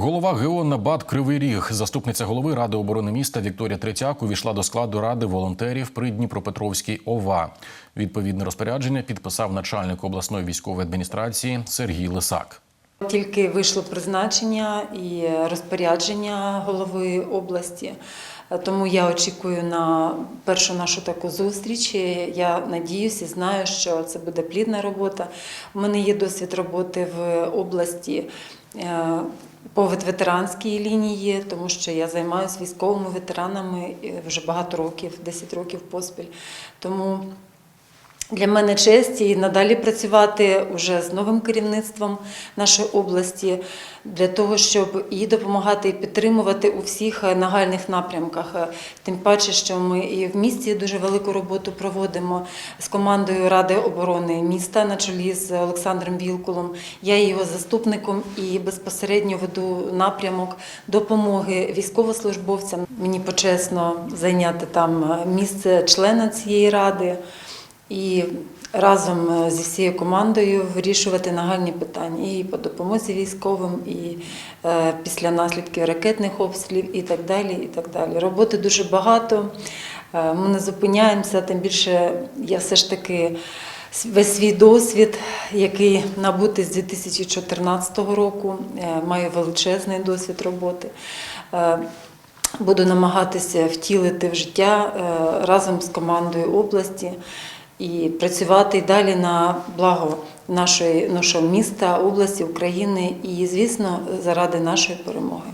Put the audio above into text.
Голова ГО «Набат Кривий Ріг, заступниця голови Ради оборони міста Вікторія Третяк увійшла до складу ради волонтерів при Дніпропетровській ОВА. Відповідне розпорядження підписав начальник обласної військової адміністрації Сергій Лисак. Тільки вийшло призначення і розпорядження голови області. Тому я очікую на першу нашу таку зустріч. Я надіюся і знаю, що це буде плідна робота. У мене є досвід роботи в області е, по ветеранській лінії, тому що я займаюся військовими ветеранами е, вже багато років, 10 років поспіль. Тому для мене честь і надалі працювати уже з новим керівництвом нашої області для того, щоб і допомагати, і підтримувати у всіх нагальних напрямках. Тим паче, що ми і в місті дуже велику роботу проводимо з командою Ради оборони міста на чолі з Олександром Вілкулом. Я його заступником і безпосередньо веду напрямок допомоги військовослужбовцям. Мені почесно зайняти там місце члена цієї ради і разом е, зі всією командою вирішувати нагальні питання і по допомозі військовим, і е, після наслідків ракетних обстрілів, і так далі. І так далі. Роботи дуже багато. Е, Ми не зупиняємося, тим більше я все ж таки. Весь свій досвід, який набутий з 2014 року, маю величезний досвід роботи. Буду намагатися втілити в життя разом з командою області і працювати далі на благо нашої, нашого міста, області, України і, звісно, заради нашої перемоги.